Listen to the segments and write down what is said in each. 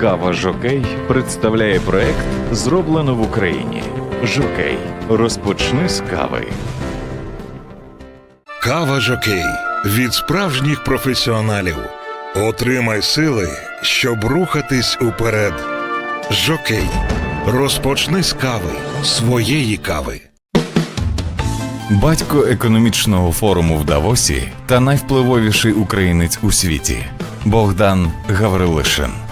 Кава Жокей представляє проект Зроблено в Україні. Жокей. Розпочни з кави. Кава Жокей від справжніх професіоналів. Отримай сили, щоб рухатись уперед. Жокей. Розпочни з кави своєї кави. Батько економічного форуму в Давосі та найвпливовіший українець у світі Богдан Гаврилишин.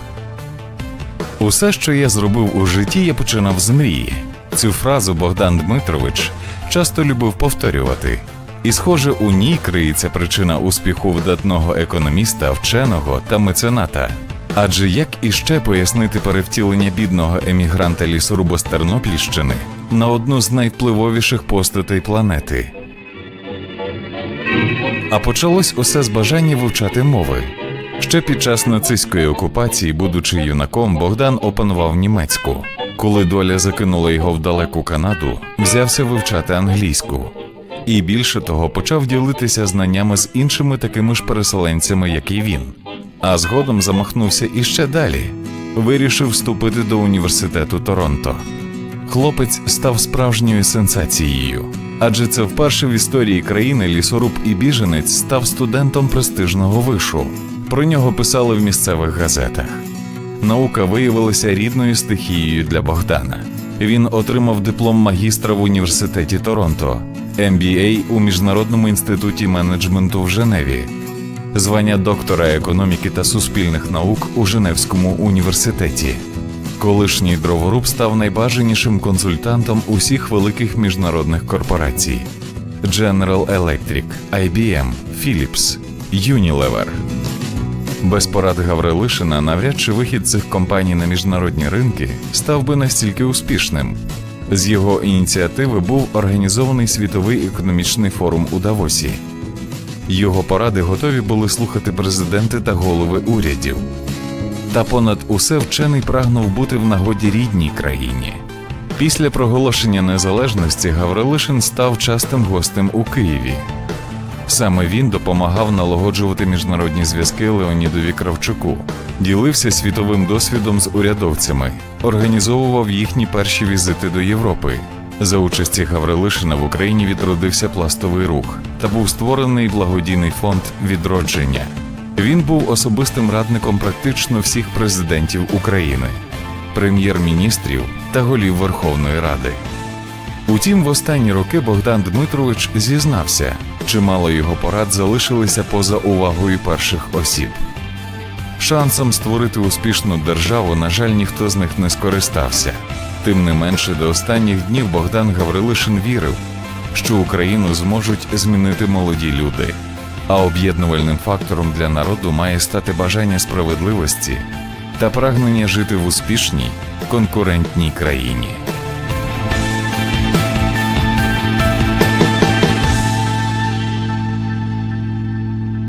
Усе, що я зробив у житті, я починав з мрії. Цю фразу Богдан Дмитрович часто любив повторювати. І, схоже, у ній криється причина успіху видатного економіста, вченого та мецената. Адже як іще пояснити перевтілення бідного емігранта лісорубу з Тернопільщини на одну з найвпливовіших постатей планети? А почалось усе з бажання вивчати мови. Ще під час нацистської окупації, будучи юнаком, Богдан опанував німецьку. Коли доля закинула його в далеку Канаду, взявся вивчати англійську. І більше того, почав ділитися знаннями з іншими такими ж переселенцями, як і він. А згодом замахнувся іще далі. Вирішив вступити до університету Торонто. Хлопець став справжньою сенсацією, адже це вперше в історії країни лісоруб і біженець став студентом престижного вишу. Про нього писали в місцевих газетах. Наука виявилася рідною стихією для Богдана. Він отримав диплом магістра в університеті Торонто, MBA у Міжнародному інституті менеджменту в Женеві, звання доктора економіки та суспільних наук у Женевському університеті. Колишній дроворуб став найбажанішим консультантом усіх великих міжнародних корпорацій: General Electric, IBM, Philips, Unilever. Без порад Гаврилишина навряд чи вихід цих компаній на міжнародні ринки став би настільки успішним. З його ініціативи був організований світовий економічний форум у Давосі. Його поради готові були слухати президенти та голови урядів. Та понад усе вчений прагнув бути в нагоді рідній країні. Після проголошення незалежності Гаврилишин став частим гостем у Києві. Саме він допомагав налагоджувати міжнародні зв'язки Леонідові Кравчуку, ділився світовим досвідом з урядовцями, організовував їхні перші візити до Європи. За участі Гаврилишина в Україні відродився пластовий рух та був створений благодійний фонд відродження. Він був особистим радником практично всіх президентів України, прем'єр-міністрів та голів Верховної Ради. Утім, в останні роки Богдан Дмитрович зізнався, чимало його порад залишилися поза увагою перших осіб. Шансом створити успішну державу, на жаль, ніхто з них не скористався. Тим не менше, до останніх днів Богдан Гаврилишин вірив, що Україну зможуть змінити молоді люди, а об'єднувальним фактором для народу має стати бажання справедливості та прагнення жити в успішній конкурентній країні.